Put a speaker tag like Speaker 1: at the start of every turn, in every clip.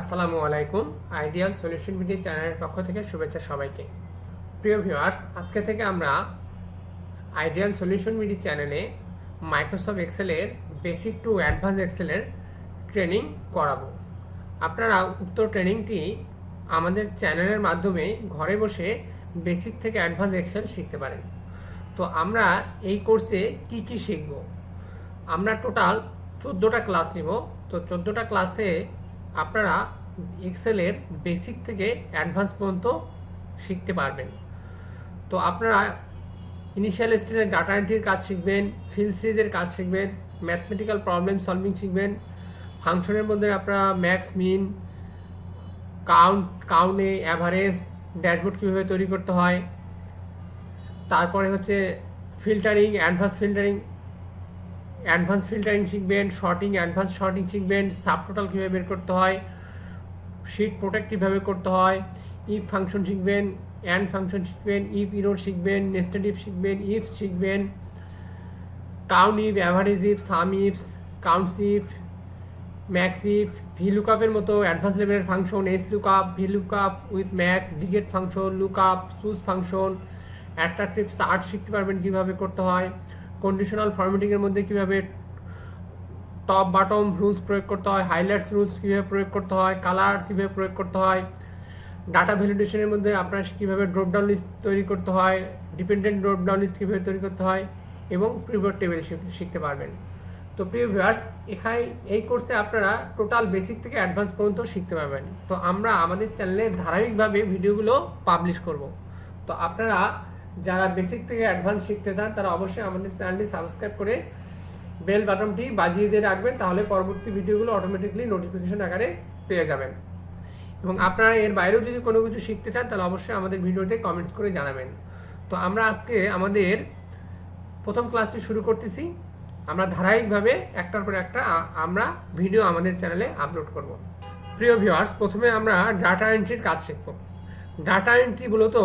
Speaker 1: আসসালামু আলাইকুম ideal solution ভিডি চ্যানেলের পক্ষ থেকে শুভেচ্ছা সবাইকে। প্রিয় ভিউয়ার্স আজকে থেকে আমরা আইডিয়াল সলিউশন ভিডি চ্যানেলে মাইক্রোসফট এক্সেলের বেসিক টু অ্যাডভান্স এক্সেলের ট্রেনিং করাবো। আপনারা উক্ত ট্রেনিংটি আমাদের চ্যানেলের মাধ্যমে ঘরে বসে বেসিক থেকে অ্যাডভান্স এক্সেল শিখতে পারেন। তো আমরা এই কোর্সে কি কি শিখব? আমরা টোটাল চোদ্দোটা ক্লাস নিব। তো চোদ্দোটা ক্লাসে আপনারা এক্সেলের বেসিক থেকে অ্যাডভান্স পর্যন্ত শিখতে পারবেন। তো আপনারা ইনিশিয়াল স্টেজের ডাটা এন্ট্রির কাজ শিখবেন ফিল সিরিজের কাজ শিখবেন ম্যাথমেটিক্যাল প্রবলেম সলভিং শিখবেন ফাংশনের মধ্যে আপনারা max min count কাউন্টে average dashboard কীভাবে তৈরি করতে হয়, তারপরে হচ্ছে filtering advance filtering advance filtering শিখবেন, শর্টিং, অ্যাডভান্স শর্টিং শিখবেন সাবটোটাল কীভাবে বের করতে হয়, শিট প্রোটেক্ট কীভাবে করতে হয় ইফ ফাংশন শিখবেন অ্যান্ড ফাংশন শিখবেন ইফ ইরোর শিখবেন নেস্টেড ইফ শিখবেন ইফ শিখবেন count if average if sum ifs counts if max if V লুকআপের মতো অ্যাডভান্স লেভেলের function S lookup V lookup with max digit function lookup choose function attractive search শিখতে পারবেন কীভাবে করতে হয়। কন্ডিশনাল ফরম্যাটিংয়ের মধ্যে কীভাবে টপ বাটম রুলস প্রয়োগ করতে হয় হাইলাইটস রুলস কীভাবে প্রয়োগ করতে হয় কালার কীভাবে প্রয়োগ করতে হয় ডাটা ভ্যালিডেশনের মধ্যে আপনার কীভাবে ড্রপডাউন লিস্ট তৈরি করতে হয় ডিপেন্ডেন্ট ড্রপডাউন লিস্ট কীভাবে তৈরি করতে হয় এবং প্রিভিয়র টেবিল শিখতে পারবেন। তো প্রিয় ভিউয়ার্স এখানে এই কোর্সে আপনারা টোটাল বেসিক থেকে অ্যাডভান্স পর্যন্ত শিখতে পারবেন। তো আমরা আমাদের চ্যানেলে ধারাবাহিকভাবে ভিডিওগুলো পাবলিশ করব। তো আপনারা যারা বেসিক থেকে অ্যাডভান্স শিখতে চান, তারা অবশ্যই আমাদের চ্যানেলটি সাবস্ক্রাইব করে বেল বাটনটি বাজিয়ে দিয়ে রাখবেন, তাহলে পরবর্তী ভিডিওগুলো অটোমেটিকলি নোটিফিকেশন আকারে পেয়ে যাবেন। এবং আপনারা এর বাইরেও যদি কোনো কিছু শিখতে চান, তাহলে অবশ্যই আমাদের ভিডিওতে কমেন্ট করে জানাবেন। তো আমরা আজকে আমাদের প্রথম ক্লাসটি শুরু করতেছি। আমরা ধারাবাহিকভাবে একটার পর একটা আমরা ভিডিও আমাদের চ্যানেলে আপলোড করব। প্রিয় ভিউয়ার্স প্রথমে আমরা ডাটা এন্ট্রির কাজ শিখব। ডাটা এন্ট্রি মূলত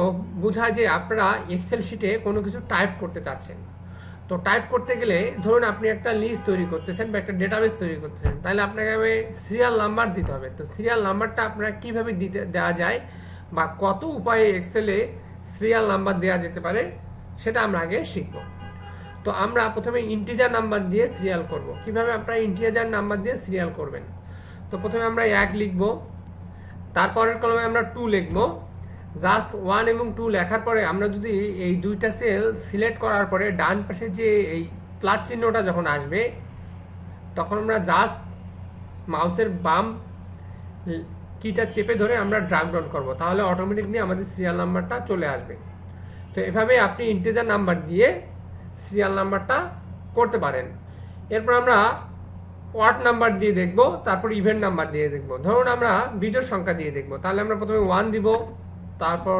Speaker 1: বোঝায় যে আপনারা এক্সেল শিটে কোনো কিছু টাইপ করতে চাচ্ছেন। তো টাইপ করতে গেলে ধরুন আপনি একটা লিস্ট তৈরি করতেছেন বা একটা ডেটাবেস তৈরি করতেছেন, তাহলে আপনাকে আমি সিরিয়াল নাম্বার দিতে হবে। তো সিরিয়াল নাম্বারটা আপনারা কীভাবে দিতে দেওয়া যায় বা কত উপায়ে এক্সেলে সিরিয়াল নাম্বার দেওয়া যেতে পারে, সেটা আমরা আগে শিখব। তো আমরা প্রথমে ইন্টিজার নাম্বার দিয়ে সিরিয়াল করব। কীভাবে আপনারা ইন্টিজার নাম্বার দিয়ে সিরিয়াল করবেন? তো প্রথমে আমরা এক লিখব, তারপরের কলমে আমরা টু লিখব। জাস্ট ওয়ান এবং টু লেখার পরে আমরা যদি এই দুইটা সেল সিলেক্ট করার পরে ডান পাশে যে এই প্লাস চিহ্নটা যখন আসবে, তখন আমরা জাস্ট মাউসের বাম কিটা চেপে ধরে আমরা ড্রাগ ডাউন করব। তাহলে অটোমেটিকলি আমাদের সিরিয়াল নাম্বারটা চলে আসবে। তো এভাবে আপনি ইন্টেজার নাম্বার দিয়ে সিরিয়াল নাম্বারটা করতে পারেন। এরপর আমরা ওয়ার্ড নাম্বার দিয়ে দেখব, তারপর ইভেন্ট নাম্বার দিয়ে দেখব। ধরুন আমরা বিজোড় সংখ্যা দিয়ে দেখব। তাহলে আমরা প্রথমে ওয়ান দিব। তারপর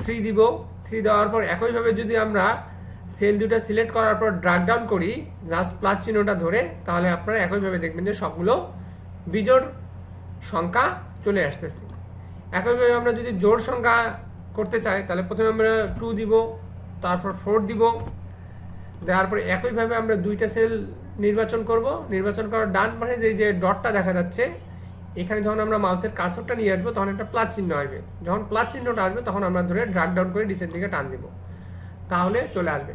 Speaker 1: থ্রি দিব। থ্রি দেওয়ার পর একইভাবে যদি আমরা সেল দুটো সিলেক্ট করার পর ড্রাগ ডাউন করি জাস্ট প্লাস চিহ্নটা ধরে, তাহলে আপনারা একইভাবে দেখবেন যে সবগুলো বিজোড় সংখ্যা চলে আসতেছে। একইভাবে আমরা যদি জোড় সংখ্যা করতে চাই, তাহলে প্রথমে আমরা টু দিব, তারপর ফোর দিব। দেওয়ার পরে একইভাবে আমরা দুইটা সেল নির্বাচন করব। নির্বাচন করার ডান পাশে যে যে ডটটা দেখা যাচ্ছে এখানে যখন আমরা মাউসের কার্সরটা নিয়ে আসব, তখন একটা প্লাস চিহ্ন আসবে। যখন প্লাস চিহ্নটা আসবে, তখন আমরা ধরে ড্রাগ ডাউন করে নিচের দিকে টান দিব। তাহলে চলে আসবে।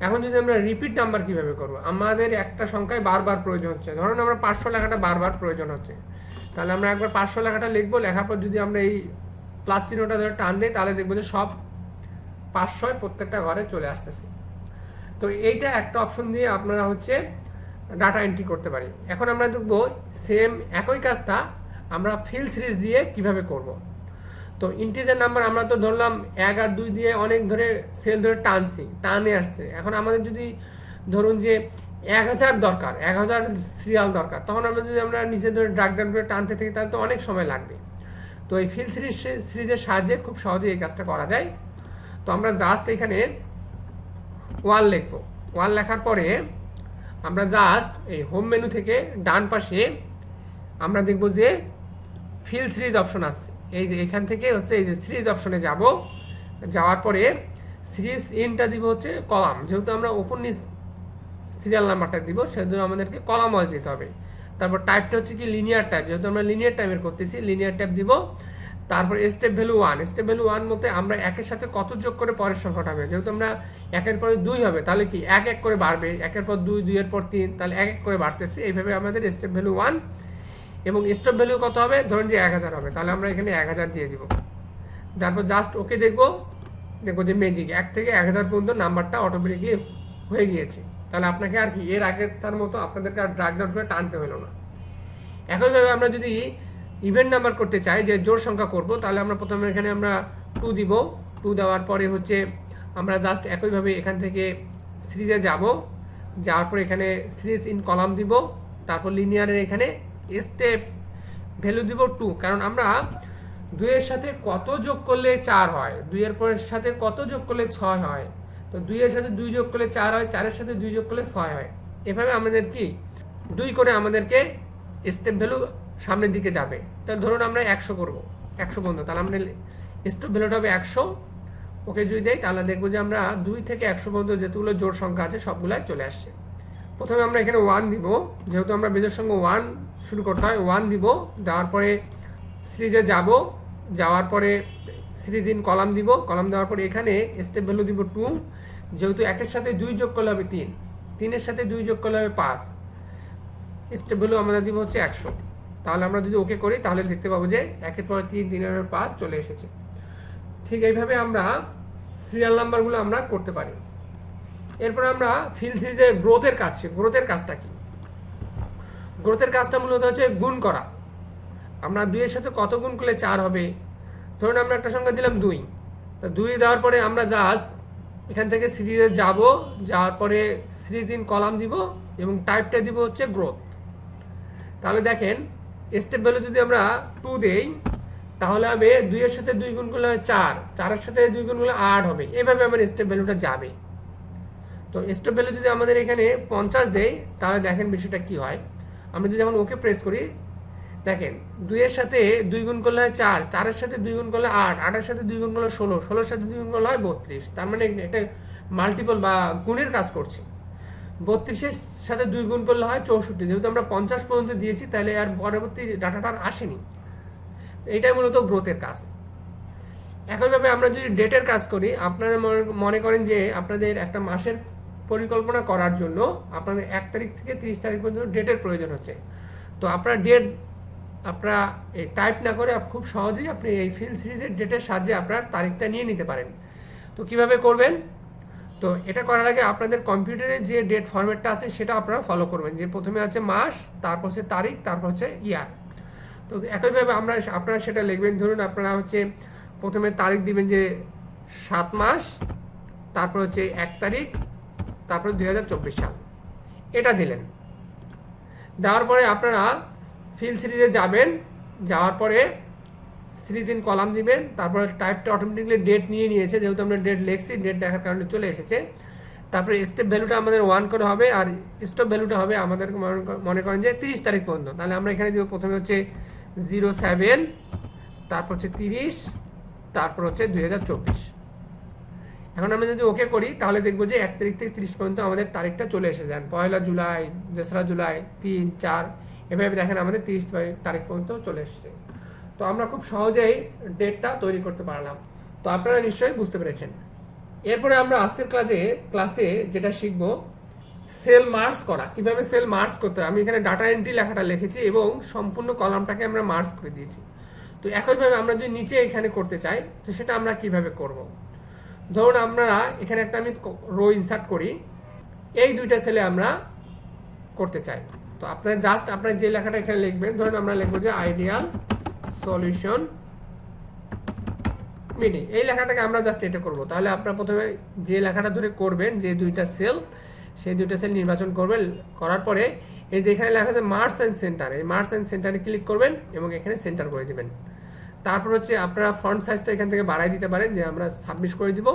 Speaker 1: এখন যদি আমরা রিপিট নাম্বার কীভাবে করব? আমাদের একটা সংখ্যায় বারবার প্রয়োজন হচ্ছে। ধরুন আমরা পাঁচশো লেখাটা বারবার প্রয়োজন হচ্ছে। তাহলে আমরা একবার পাঁচশো লেখাটা লিখব, লেখার পর যদি আমরা এই প্লাস চিহ্নটা ধরে টান দিই, তাহলে দেখব যে সব পাঁচশোয় প্রত্যেকটা ঘরে চলে আসতেছে। তো এইটা একটা অপশন দিয়ে আপনারা হচ্ছে ডাটা এন্ট্রি করতে পারি। এখন আমরা দেখব সেম একই কাজটা আমরা ফিল সিরিজ দিয়ে কীভাবে করব। তো ইন্টিজার নাম্বার আমরা তো ধরলাম এক আর দুই দিয়ে অনেক ধরে সেল ধরে টানছি, টানে আসছে। এখন আমাদের যদি ধরুন যে এক হাজার দরকার, এক হাজার সিরিয়াল দরকার, তখন আমরা যদি আমরা নিচে ধরে ড্রাগ ডাউন করে টানতে থাকি, তাহলে তো অনেক সময় লাগবে। তো এই ফিল সিরিজ সিরিজের সাহায্যে খুব সহজে এই কাজটা করা যায়। তো আমরা জাস্ট এখানে ওয়াল লিখব। ওয়াল লেখার পরে আমরা জাস্ট এই হোম মেনু থেকে ডান পাশে আমরা দেখব যে ফিল সিরিজ অপশন আসছে। এই যে এখান থেকে হচ্ছে এই যে সিরিজ অপশনে যাব। যাওয়ার পরে সিরিজ ইনটা দিব হচ্ছে কলাম যেহেতু আমরা ওপর নিচ সিরিয়াল নাম্বারটা দিব সেজন্য আমাদেরকে কলাম ওয়াইজ দিতে হবে। তারপর টাইপটা হচ্ছে কি লিনিয়ার টাইপ যেহেতু আমরা লিনিয়ার টাইপের করতেছি লিনিয়ার টাইপ দিব। তারপর step value one step value one মধ্যে আমরা একের সাথে কত যোগ করে পরের সংখ্যাটা হবে? যেহেতু আমরা একের পরে দুই হবে, তাহলে কি এক এক করে বাড়বে, একের পর দুই, দুইয়ের পর তিন, তাহলে এক এক করে বাড়তেছে। এইভাবে আমাদের স্টেপ ভ্যালু ওয়ান এবং স্টপ ভ্যালু কত হবে? ধরুন যে এক হাজার হবে, তাহলে আমরা এখানে এক হাজার দিয়ে দিব। তারপর জাস্ট ওকে দেখব দেখব যে ম্যাজিক এক থেকে এক হাজার পর্যন্ত নাম্বারটা অটোমেটিকলি হয়ে গিয়েছে। তাহলে আপনাকে আর কি, এর আগের তার মতো আপনাদেরকে আর ড্রাগ ডাউন করে টানতে হলো না। একইভাবে আমরা যদি ইভেন্ট নাম্বার করতে চাই, যে জোর সংখ্যা করব, তাহলে আমরা প্রথমে এখানে আমরা টু দিব। টু দেওয়ার পরে হচ্ছে আমরা জাস্ট একইভাবে এখান থেকে সিরিজে যাব। যাওয়ার পরে এখানে সিরিজ ইন কলাম দিব। তারপর লিনিয়ারের এখানে স্টেপ ভ্যালু দিব টু কারণ আমরা দুইয়ের সাথে কত যোগ করলে চার হয়? দুইয়ের পরের সাথে কত যোগ করলে ছয় হয়? তো দুইয়ের সাথে দুই যোগ করলে চার হয়, চারের সাথে দুই যোগ করলে ছয় হয়। এভাবে আমাদের কি? দুই করে আমাদেরকে স্টেপ ভ্যালু সামনের দিকে যাবে। তাহলে ধরুন আমরা একশো করব, একশো পর্যন্ত তাহলে আমরা স্টেপ ভ্যালুটা হবে একশো। ওকে যদি দেয় তাহলে দেখব যে আমরা দুই থেকে একশো পর্যন্ত যেগুলো জোর সংখ্যা আছে, সবগুলাই চলে আসছে। প্রথমে আমরা এখানে ওয়ান দিব, যেহেতু আমরা বেজের সঙ্গে ওয়ান শুরু করতে হয় ওয়ান দিব, দেওয়ার পরে সিরিজে যাব, যাওয়ার পরে সিরিজ ইন কলাম দিব কলাম দেওয়ার পরে এখানে স্টেপ ভ্যালু দিব টু যেহেতু একের সাথে দুই যোগ করলে হবে তিন, তিনের সাথে দুই যোগ করলে হবে পাঁচ। স্টেপ ভ্যালু আমরা দিব হচ্ছে একশো। তাহলে আমরা যদি ওকে করি, তাহলে দেখতে পাবো যে একের পর তিন, তিনের পাঁচ চলে এসেছে। ঠিক এইভাবে আমরা সিরিয়াল নাম্বারগুলো আমরা করতে পারি। এরপর আমরা ফিল সিরিজের গ্রোথের কাজ গ্রোথের কাজটা কি? গ্রোথের কাজটা মূলত হচ্ছে গুণ করা। আমরা দুইয়ের সাথে কত গুণ করলে চার হবে? ধরুন আমরা একটা সংখ্যা দিলাম দুই। তো দুই দেওয়ার পরে আমরা জাস্ট এখান থেকে সিরিজে যাব, যাওয়ার পরে সিরিজ ইন কলাম দিব এবং টাইপটা দিব হচ্ছে গ্রোথ তাহলে দেখেন স্টেপ ভ্যালু যদি আমরা টু দেই, তাহলে হবে দুইয়ের সাথে দুই গুণ করলে হবে চার, চারের সাথে দুই গুণ করলে আট হবে। এভাবে আমার স্টেপ ভ্যালুটা যাবে। তো স্টেপ ভ্যালু যদি আমাদের এখানে পঞ্চাশ দেয় তাহলে দেখেন বিষয়টা কি হয়। আমরা যদি এখন ওকে প্রেস করি, দেখেন, দুইয়ের সাথে দুই গুণ করলে হয় চার, চারের সাথে দুই গুণ করলে আট, আটের সাথে দুই গুণ করলে ষোলো, ষোলোর সাথে দুই গুণ করলে হয় বত্রিশ। তার মানে এটা মাল্টিপল বা গুণের কাজ করছে। বত্রিশের সাথে দুই গুণ করলে হয় চৌষট্টি। যেহেতু আমরা পঞ্চাশ পর্যন্ত দিয়েছি, তাহলে আর পরবর্তী ডাটাটা আর আসেনি। এটাই মূলত গ্রোথের কাজ। একইভাবে আমরা যদি ডেটের কাজ করি, আপনারা মনে- করেন যে আপনাদের একটা মাসের পরিকল্পনা করার জন্য আপনাদের এক তারিখ থেকে তিরিশ তারিখ পর্যন্ত ডেটের প্রয়োজন হচ্ছে। তো আপনার ডেট আপনারা টাইপ না করে খুব সহজেই আপনি এই ফিল সিরিজের ডেটের সাহায্যে আপনার তারিখটা নিয়ে নিতে পারেন। তো কীভাবে করবেন? তো এটা করার আগে আপনাদের কম্পিউটারে যে ডেট ফরম্যাটটা আছে সেটা আপনারা ফলো করবেন। যে প্রথমে হচ্ছে মাস, তারপর হচ্ছে তারিখ, তারপর হচ্ছে ইয়ার তো একইভাবে আমরা আপনারা সেটা লিখবেন। ধরুন আপনারা হচ্ছে প্রথমে তারিখ দিবেন যে সাত মাস, তারপর হচ্ছে এক তারিখ, তারপর দু হাজার চব্বিশ সাল। এটা দিলেন। দেওয়ার পরে আপনারা ফিল সিরিজে যাবেন। যাওয়ার পরে সিরিজ ইন কলাম দিবেন, তারপরে টাইপটা অটোমেটিকলি ডেট নিয়ে নিয়েছে, যেহেতু আমরা ডেট লিখছি ডেট দেখার কারণে চলে এসেছে। তারপরে স্টেপ ভ্যালুটা আমাদের ওয়ান করে হবে, আর স্টপ ভ্যালুটা হবে আমাদের মনে কর- করেন যে তিরিশ তারিখ পর্যন্ত। তাহলে আমরা এখানে দিব, প্রথমে হচ্ছে জিরো সেভেন তারপর হচ্ছে তিরিশ, তারপর হচ্ছে দুই হাজার চব্বিশ। এখন আমরা যদি ওকে করি, তাহলে দেখব যে এক তারিখ থেকে তিরিশ পর্যন্ত আমাদের তারিখটা চলে এসে যান। পয়লা জুলাই, দোসরা জুলাই, তিন, চার, এভাবে দেখেন আমাদের তিরিশ তারিখ পর্যন্ত চলে এসেছে। তো আমরা খুব সহজেই ডেটটা তৈরি করতে পারলাম। তো আপনারা নিশ্চয়ই বুঝতে পেরেছেন। এরপরে আমরা আজকের ক্লাসে ক্লাসে যেটা শিখব সেল মার্স করা। কীভাবে সেল মার্স করতে হয়? আমি এখানে ডাটা এন্ট্রি লেখাটা লিখেছি এবং সম্পূর্ণ কলামটাকে আমরা মার্স করে দিয়েছি। তো একইভাবে আমরা যদি নিচে এখানে করতে চাই, তো সেটা আমরা কীভাবে করব? ধরুন আমরা এখানে একটা আমি রো ইনসার্ট করি। এই দুইটা সেলে আমরা করতে চাই। তো আপনার জাস্ট আপনার যে লেখাটা এখানে লিখবেন, ধরুন আমরা লিখব যে আইডিয়াল সলিউশন। মিটিং এই লেখাটাকে আমরা জাস্ট এটা করব। তাহলে আপনারা প্রথমে যে লেখাটা ধরে করবেন, যে দুইটা সেল, সেই দুইটা সেল নির্বাচন করবেন, করার পরে এই যে এখানে লেখা আছে মার্স অ্যান্ড সেন্টার এই মার্স অ্যান্ড সেন্টারে ক্লিক করবেন এবং এখানে সেন্টার করে দিবেন। তারপর হচ্ছে আপনারা ফ্রন্ট সাইজটা এখান থেকে বাড়াই দিতে পারেন, যে আমরা ছাব্বিশ করে দিব।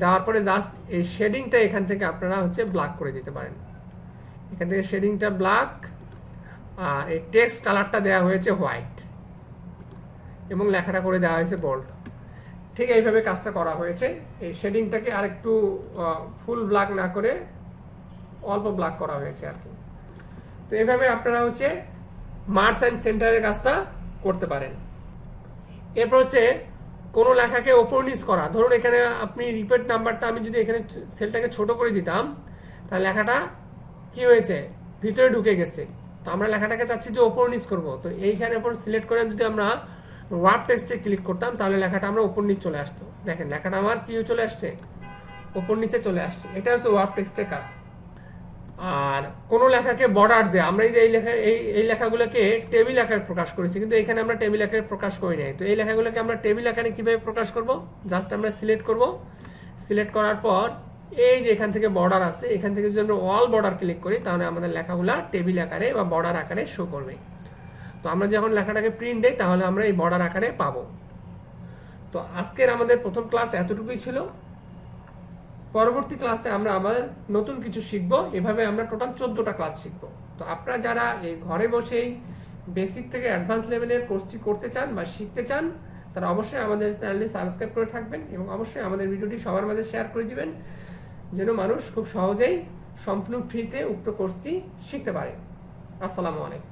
Speaker 1: দেওয়ার পরে জাস্ট এই শেডিংটা এখান থেকে আপনারা হচ্ছে ব্ল্যাক করে দিতে পারেন। এখান থেকে শেডিংটা ব্ল্যাক আর এই টেক্সট কালারটা দেওয়া হয়েছে হোয়াইট এবং লেখাটা করে দেওয়া হয়েছে বোল্ড ঠিক এইভাবে কাজটা করা হয়েছে। এই শেডিংটাকে আর একটু ফুল ব্ল্যাক না করে অল্প ব্ল্যাক করা হয়েছে আর কি। তো এভাবে আপনারা হচ্ছে মার্স অ্যান্ড সেন্টারের কাজটা করতে পারেন। এরপর হচ্ছে কোনো লেখাকে ওপর নিচ করা। ধরুন এখানে আপনি রিপিট নাম্বারটা আমি যদি এখানে সেলটাকে ছোট করে দিতাম, তাহলে লেখাটা কি হয়েছে? ভিতরে ঢুকে গেছে। তো আমরা লেখাটাকে চাচ্ছি যে ওপর নিচ করব। তো এইখানে ওপর সিলেক্ট করে যদি আমরা ওয়ার্ড টেক্সটে ক্লিক করতাম, তাহলে লেখাটা আমরা ওপর নিচ চলে আসতো। দেখেন, লেখাটা আমার কি চলে আসছে? ওপর নিচে চলে আসছে। এটা হচ্ছে ওয়ার্ড টেক্সটের কাজ। আর কোনো লেখাকে বর্ডার দেয়, আমরা এই যে এই লেখা, এই এই লেখাগুলোকে টেবিল আকারে প্রকাশ করেছি, কিন্তু এখানে আমরা টেবিল আকারে প্রকাশ করি নাই। তো এই লেখাগুলোকে আমরা টেবিল আকারে কীভাবে প্রকাশ করব? জাস্ট আমরা সিলেক্ট করব। সিলেক্ট করার পর এই যে এখান থেকে বর্ডার আছে, এখান থেকে যদি আমরা অল বর্ডার ক্লিক করি, তাহলে আমাদের লেখাগুলো টেবিল আকারে বা বর্ডার আকারে শো করবে। তো আমরা যখন লেখাটাকে প্রিন্ট দেই, তাহলে আমরা এই বর্ডার আকারে পাবো। তো আজকের আমাদের প্রথম ক্লাস এতটুকুই ছিল। পরবর্তী ক্লাসে আমরা আবার নতুন কিছু শিখব। এভাবে আমরা টোটাল চোদ্দোটা ক্লাস শিখব। তো আপনারা যারা এই ঘরে বসেই বেসিক থেকে অ্যাডভান্স লেভেলের কোর্সটি করতে চান বা শিখতে চান, তারা অবশ্যই আমাদের চ্যানেলটি সাবস্ক্রাইব করে থাকবেন এবং অবশ্যই আমাদের ভিডিওটি সবার মাঝে শেয়ার করে দিবেন, যেন মানুষ খুব সহজেই সম্পূর্ণ ফ্রিতে উক্ত কোর্সটি শিখতে পারে। আসসালামু আলাইকুম।